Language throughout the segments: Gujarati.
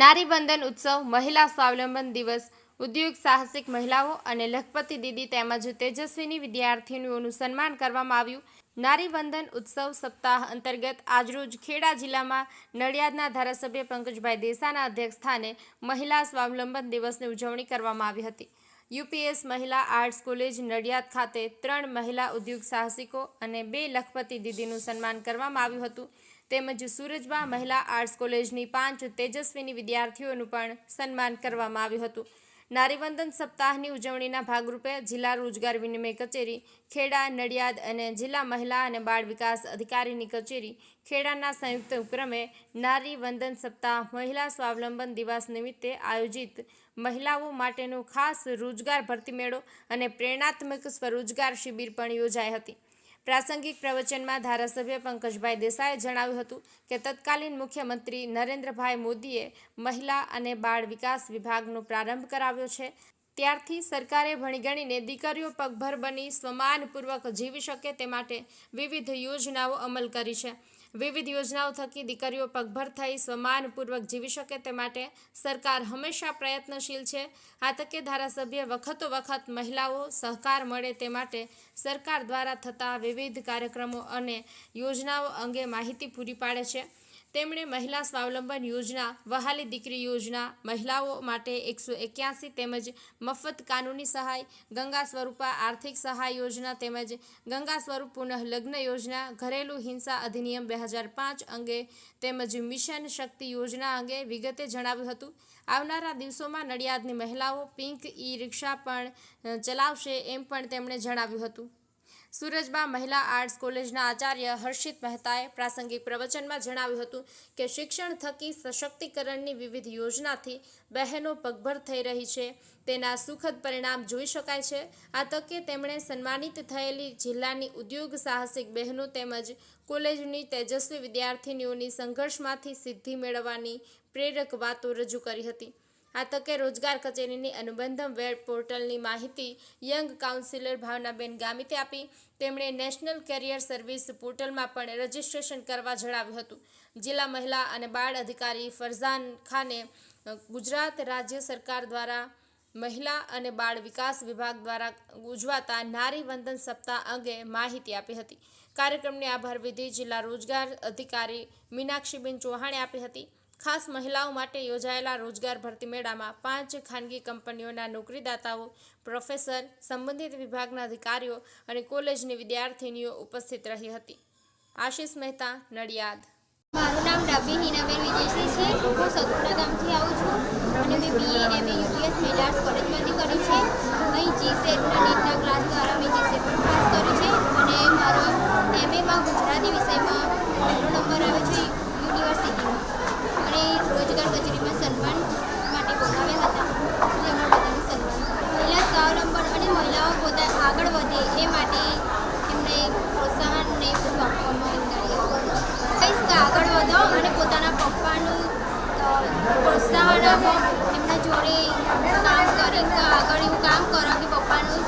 નારી બંધન ઉત્સવ, મહિલા સ્વાવલંબન દિવસ, ઉદ્યોગ સાહસિક મહિલાઓ અને લખપતિ દીદી તેમજ તેજસ્વીની વિદ્યાર્થીનીઓનું સન્માન કરવામાં આવ્યું. નારી બંધન ઉત્સવ સપ્તાહ અંતર્ગત આજરોજ ખેડા જિલ્લામાં નડિયાદના ધારાસભ્ય પંકજભાઈ દેસાના અધ્યક્ષસ્થાને મહિલા સ્વાવલંબન દિવસની ઉજવણી કરવામાં આવી હતી. યુપીએસ મહિલા આર્ટ્સ કોલેજ નડિયાદ ખાતે ત્રણ મહિલા ઉદ્યોગ સાહસિકો અને બે લખપતિ દીદીનું સન્માન કરવામાં આવ્યું હતું. તેમજ સુરજબા મહિલા આર્ટ્સ કોલેજની પાંચ તેજસ્વીની વિદ્યાર્થીઓનું પણ સન્માન કરવામાં આવ્યું હતું. નારીવંદન સપ્તાહની ઉજવણીના ભાગરૂપે જિલ્લા રોજગાર વિનિમય કચેરી, ખેડા, નડિયાદ અને જિલ્લા મહિલા અને બાળ વિકાસ અધિકારીની કચેરી, ખેડાના સંયુક્ત ઉપક્રમે નારી વંદન સપ્તાહ મહિલા સ્વાવલંબન દિવસ નિમિત્તે આયોજિત મહિલાઓ માટેનો ખાસ રોજગાર ભરતી મેળો અને પ્રેરણાત્મક સ્વરોજગાર શિબિર પણ યોજાઈ હતી. પ્રાસંગિક પ્રવચનમાં ધારાસભ્ય પંકજભાઈ દેસાઈએ જણાવ્યું હતું કે તત્કાલીન મુખ્યમંત્રી નરેન્દ્રભાઈ મોદીએ મહિલા અને બાળ વિકાસ વિભાગનો પ્રારંભ કરાવ્યો છે. ત્યારથી સરકારે ભણી ગણીને દીકરીઓ પગભર બની સ્વમાનપૂર્વક જીવી શકે તે માટે વિવિધ યોજનાઓ અમલ કરી છે. વિવિધ યોજનાઓ થકી દીકરીઓ પગભર થઈ સ્વમાનપૂર્વક જીવી શકે તે માટે સરકાર હંમેશા પ્રયત્નશીલ છે. આ તકે ધારાસભ્ય વખતો વખત મહિલાઓ સહકાર મળે તે માટે સરકાર દ્વારા થતા વિવિધ કાર્યક્રમો અને યોજનાઓ અંગે માહિતી પૂરી પાડે છે. તેમણે મહિલા સ્વાવલંબન યોજના, વહાલી દીકરી યોજના, મહિલાઓ માટે એકસો એક્યાસી તેમજ મફત કાનૂની સહાય, ગંગા સ્વરૂપા આર્થિક સહાય યોજના તેમજ ગંગા સ્વરૂપ પુનઃલગ્ન યોજના, ઘરેલું હિંસા અધિનિયમ બે હજાર પાંચ અંગે તેમજ મિશન શક્તિ યોજના અંગે વિગતે જણાવ્યું હતું. આવનારા દિવસોમાં નડિયાદની મહિલાઓ પિંક ઈ રિક્ષા પણ ચલાવશે એમ પણ તેમણે જણાવ્યું હતું. સુરજબા મહિલા આર્ટ્સ કોલેજના આચાર્ય હર્ષિત મહેતાએ પ્રાસંગિક પ્રવચનમાં જણાવ્યું હતું કે શિક્ષણ થકી સશક્તિકરણની વિવિધ યોજનાથી બહેનો પગભર થઈ રહી છે. તેના સુખદ પરિણામ જોઈ શકાય છે. આ તકે તેમણે સન્માનિત થયેલી જિલ્લાની ઉદ્યોગ સાહસિક બહેનો તેમજ કોલેજની તેજસ્વી વિદ્યાર્થીનીઓની સંઘર્ષમાંથી સિદ્ધિ મેળવવાની પ્રેરક વાતો રજૂ કરી હતી. આ તકે રોજગાર કચેરીની અનુબંધમ વેબ પોર્ટલની માહિતી યંગ કાઉન્સિલર ભાવનાબેન ગામિતે આપી. તેમણે નેશનલ કેરિયર સર્વિસ પોર્ટલમાં પણ રજીસ્ટ્રેશન કરવા જણાવ્યું હતું. જિલ્લા મહિલા અને બાળ અધિકારી ફરઝાન ખાને ગુજરાત રાજ્ય સરકાર દ્વારા મહિલા અને બાળ વિકાસ વિભાગ દ્વારા ઉજવાતા નારી વંદન સપ્તાહ અંગે માહિતી આપી હતી. કાર્યક્રમની આભાર વિધિ જિલ્લા રોજગાર અધિકારી મીનાક્ષીબેન ચૌહાણે આપી હતી. ખાસ મહિલાઓ માટે યોજાયેલા રોજગાર ભરતી મેળામાં પાંચ ખાનગી કંપનીઓના નોકરીદાતાઓ, પ્રોફેસર, સંબંધિત વિભાગના અધિકારીઓ અને કોલેજની વિદ્યાર્થીનીઓ ઉપસ્થિત રહી હતી. આશિષ મહેતા, નડિયાદ. મારું નામ ડાબી હિનાબેન વિજયસિંહ છે. હું સતપુરા ગામથી આવું છું અને મેં બીએ એમએ યુપીએસ મેલ આર્ટ્સ કોલેજમાંથી કર્યું છે. અહીં જી સેટના નીટના ક્લાસ દ્વારા મેં જી સેટ પણ પાસ કર્યું છે અને મારો એમએમાં ગુજરાતી વિષયમાં પહેલો નંબર આવે છે યુનિવર્સિટીમાં અને રોજગાર કચેરીમાં સન્માન માટે બોલાવ્યા હતા એટલે અમારા બધાનું સન્માન થયું. મહિલા સ્વાવલંબન અને મહિલાઓ પોતા આગળ વધે એ માટે એમને પ્રોત્સાહન ને એ બધું આપવામાં આવ્યું કહીશ કે આગળ વધો અને પોતાના પપ્પાનું અ, પ્રોત્સાહન આપો એમના જોડે કામ કરી કે આગળ એવું કામ કરો કે પપ્પાનું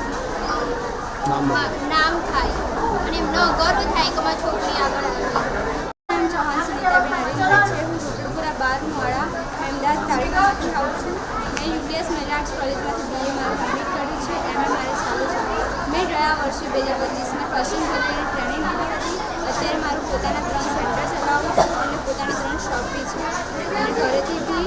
અ, નામ થાય અને એમનો ગર્વ થાય કે મારી છોકરી આગળ આવી નામ ચૌહાણ સુનીતાબેન હરીશભાઈ છે હું ઝુંપડપુરા બાર મોડા અમદાવાદ તાલુકામાંથી આવું છું મેં યુપીએસ મહિલા આર્ટ્સ કોલેજમાંથી બીએ મારું કમ્પ્લીટ કર્યું છે એમએ મારે ચાલુ ગયા વર્ષે બે હજાર પચીસમાં ફેશન કરીને ટ્રેનિંગ લીધી હતી. અત્યારે મારું પોતાના ત્રણ સેન્ટર ચલાવું છું અને પોતાના ત્રણ શોપ બી છે. અને ઘરેથી બી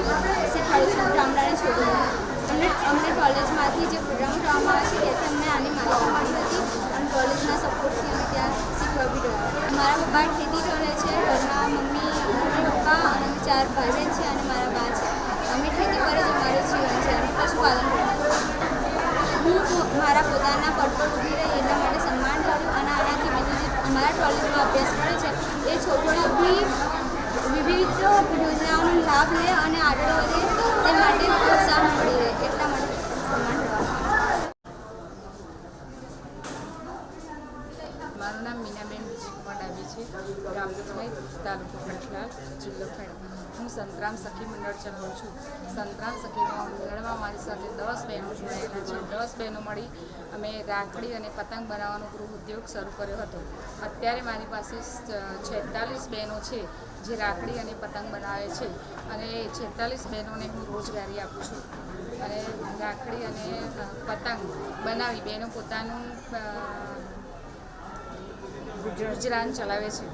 શીખવાડું છું ગામડાને છોકરીઓને. અમને અમને કોલેજમાંથી જે પ્રોગ્રામ કરવામાં આવે છે ત્યાંથી અમને આની માહિતી મળી હતી અને કોલેજના સપોર્ટથી અમે ત્યાં શીખવા બી રહ્યા મારા પપ્પા ખેતી કરે છે ઘરમાં મમ્મી મમ્મી પપ્પા અને અમે ચાર ભાઈ બહેન છે અને મારા બા છે અમે ખેતી પર જ અમારું જીવન છે અને પશુપાલન કરીએ હું પો- મારા પોતાના પગ પર ઊભી રહી એટલા માટે સન્માન કર્યું અને આનાથી બીજું જે અમારા કોલેજમાં અભ્યાસ કરે છે. એ છોકરીઓ બી વિવિધ યોજનાઓનો લાભ લે અને આગળ વધે તે માટે પ્રોત્સાહન મળી રહે એટલા માટે સન્માન કરવામાં મારું નામ મીનાબેન વિજયકુમાર ડાબી છે ગામ દુધાઈ કંઠલાલ જિલ્લો ખેડા. હું સંતરામ સખી મંડળ ચલાવું છું. સંતરામ સખી મંડળમાં મારી સાથે દસ બહેનો જોડાયેલા છે. દસ બહેનો મળી અમે રાખડી અને પતંગ બનાવવાનો ગૃહ ઉદ્યોગ શરૂ કર્યો હતો. અત્યારે મારી પાસે છેતાલીસ બહેનો છે જે રાખડી અને પતંગ બનાવે છે અને છેતાલીસ બહેનોને હું રોજગારી આપું છું. અને રાખડી અને પતંગ બનાવી બહેનો પોતાનું ગુજરાન ચલાવે છે.